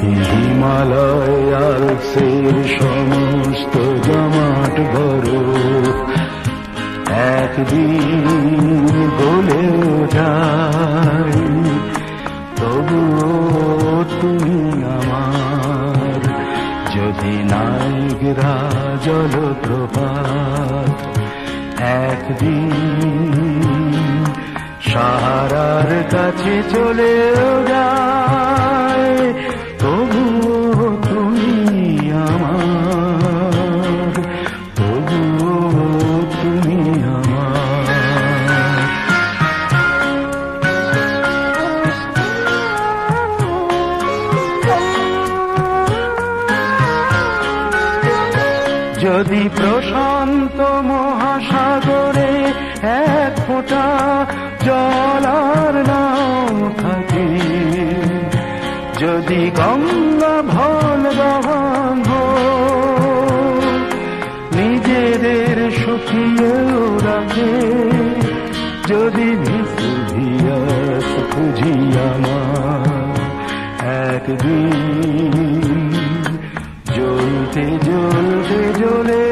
হিমালয় আলসের সমস্ত জমাট বরফ একদিন গলেও যায় তবুও তুমি আমার। যদি নাইগরা জলপ্রপাত, একদিন সাহারার কাছে চলেও যায় যদি প্রশান্ত মহাসাগরে এক ফোঁটা জলার নাও থাকে, যদি গঙ্গা ভল গহন নিজেদের সুখিয়েও রাখে, যদি আমার একদিন জ্বলতে জ্বলতে জ্বলেও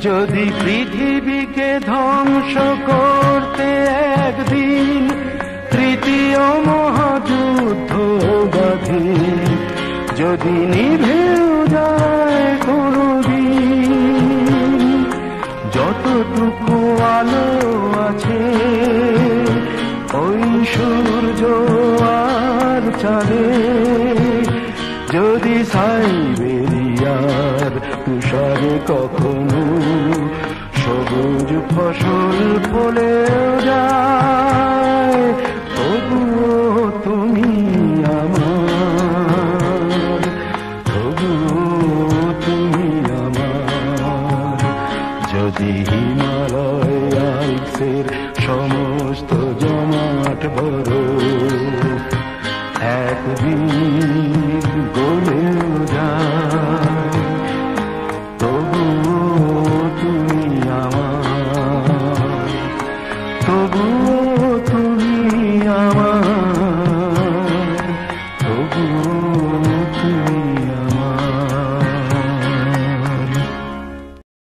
যদি পৃথিবীকে ধ্বংস করতে একদিন তৃতীয় মহাযুদ্ধ যদি নিভেও সাইবেরিয়ার তুষারে কখনো। সবুজ ফসল ফলে যায় যদি হিমালয় আইসের সম